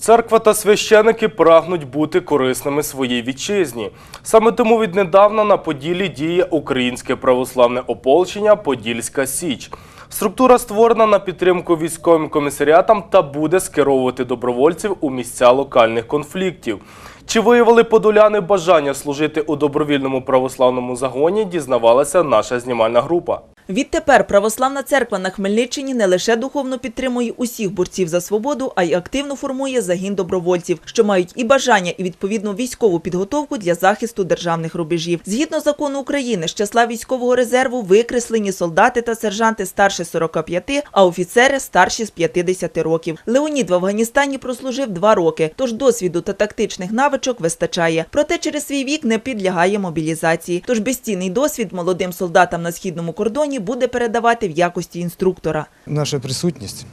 Церква та священики прагнуть бути корисними своїй вітчизні. Саме тому віднедавна на Поділлі діє Українське православне ополчення Подільська Січ. Структура створена на підтримку військовим комісаріатам та буде скеровувати добровольців у місця локальних конфліктів. Чи виявили подоляни бажання служити у добровільному православному загоні, дізнавалася наша знімальна група. Відтепер православна церква на Хмельниччині не лише духовно підтримує усіх борців за свободу, а й активно формує загін добровольців, що мають і бажання, і відповідну військову підготовку для захисту державних рубежів. Згідно закону України, з числа військового резерву викреслені солдати та сержанти старше 45, а офіцери старші з 50 років. Леонід в Афганістані прослужив два роки, тож досвіду та тактичних навичок вистачає. Проте через свій вік не підлягає мобілізації. Тож безцінний досвід молодим солдатам на східному кордоні буде передавати в якості інструктора. Наша присутність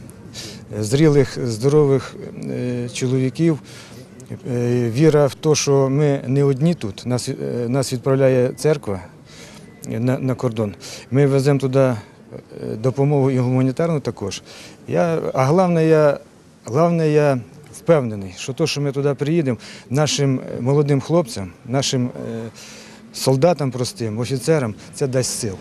е, зрілих, здорових е, чоловіків, е, віра в те, що ми не одні тут, нас, відправляє церква на, кордон. Ми веземо туди допомогу і гуманітарну також. А головне, я, головне, я впевнений, що те, що ми туди приїдемо, нашим молодим хлопцям, нашим солдатам простим, офіцерам, це дасть сил.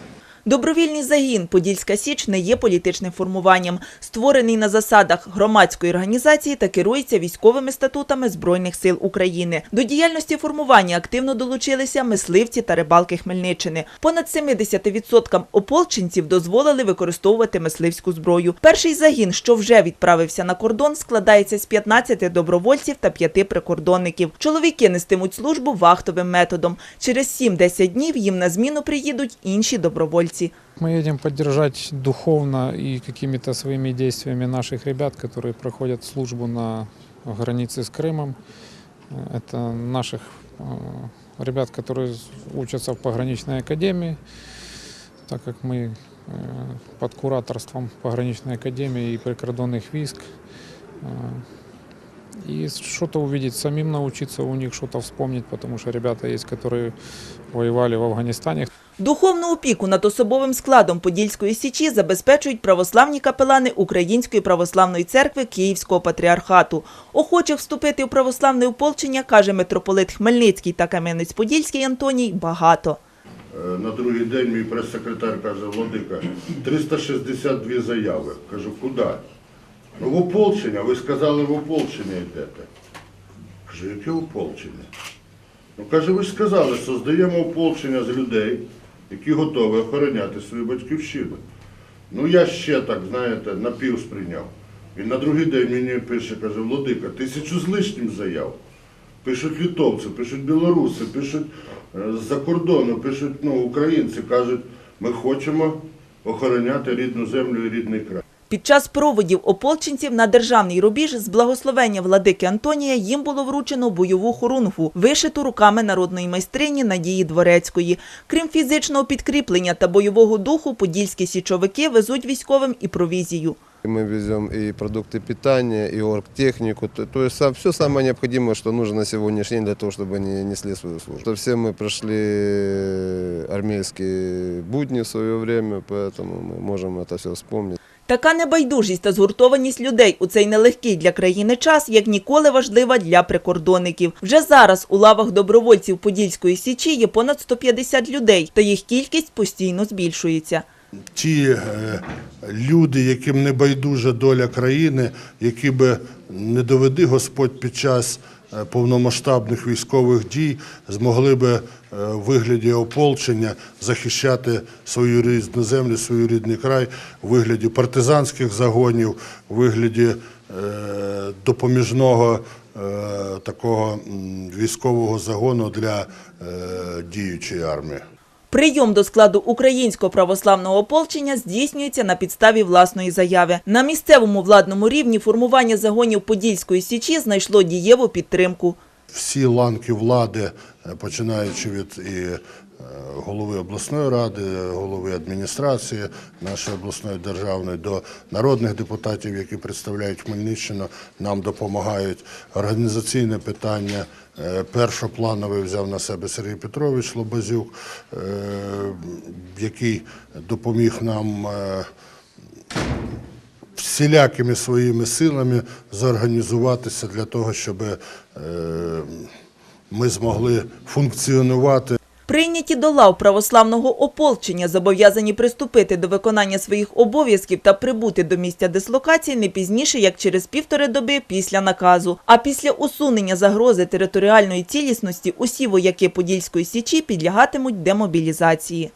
Добровільний загін Подільська Січ не є політичним формуванням, створений на засадах громадської організації та керується військовими статутами Збройних сил України. До діяльності формування активно долучилися мисливці та рибалки Хмельниччини. Понад 70% ополченців дозволили використовувати мисливську зброю. Перший загін, що вже відправився на кордон, складається з 15 добровольців та 5 прикордонників. Чоловіки нестимуть службу вахтовим методом. Через 7-10 днів їм на зміну приїдуть інші добровольці. Мы едем поддержать духовно и какими-то своими действиями наших ребят, которые проходят службу на границе с Крымом. Э, Это наших э, ребят, которые учатся в пограничной академии, так как мы э, под кураторством пограничной академии и прикордонных войск. И что-то увидеть, самим научиться у них что-то вспомнить, потому что ребята есть, которые воевали в Афганистане, Духовну опіку над особовим складом Подільської січі забезпечують православні капелани Української православної церкви Київського патріархату. Охочих вступити у православне ополчення, каже митрополит Хмельницький та Кам'янець-Подільський Антоній, багато. Е, На другий день мій прес-секретар каже, Владика, 362 заяви. Кажу, куди? В ополчення, ви сказали, в ополчення йдете. Кажу, яке ополчення? Ну, каже, ви ж сказали, создаємо ополчення з людей, які готові охороняти свою батьківщину. Ну, я ще так, знаєте, напів сприйняв. І на другий день мені пише, каже, Владика, тисячу з лишнім заяв. Пишуть літовці, пишуть білоруси, пишуть е, з-за кордону, пишуть ну, українці, кажуть, ми хочемо охороняти рідну землю і рідний край. Під час проводів ополченців на державний рубіж з благословення владики Антонія їм було вручено бойову хорунгву, вишиту руками народної майстрині Надії Дворецької. Крім фізичного підкріплення та бойового духу, подільські січовики везуть військовим і провізію. Мы везем и продукты питания, и оргтехнику, то, то есть все самое необходимое, что нужно на сегодняшний день для того, чтобы они несли свою службу. То все мы прошли армейские будни в свое время, поэтому мы можем это все вспомнить. Така небайдужість та згуртованість людей у цей нелегкий для країни час як ніколи важлива для прикордонників. Вже зараз у лавах добровольців Подільської січі є понад 150 людей, та їх кількість постійно збільшується. Ті е, люди, яким не байдужа доля країни, які би не доведи Господь під час повномасштабних військових дій, змогли би е, в вигляді ополчення захищати свою рідну землю, свій рідний край, у вигляді партизанських загонів, у вигляді е, допоміжного е, такого військового загону для е, діючої армії. Прийом до складу українського православного ополчення здійснюється на підставі власної заяви. На місцевому владному рівні формування загонів Подільської січі знайшло дієву підтримку. всі ланки влади, е, починаючи від голови обласної ради, голови адміністрації нашої обласної державної до народних депутатів, які представляють Хмельниччину, нам допомагають організаційне питання. е, Першоплановий взяв на себе Сергій Петрович Лобазюк, е, який допоміг нам е, всілякими своїми силами зорганізуватися для того, щоб е, ми змогли функціонувати Прийняті до лав православного ополчення зобов'язані приступити до виконання своїх обов'язків та прибути до місця дислокації не пізніше, як через півтори доби після наказу. А після усунення загрози територіальної цілісності усі вояки Подільської січі підлягатимуть демобілізації.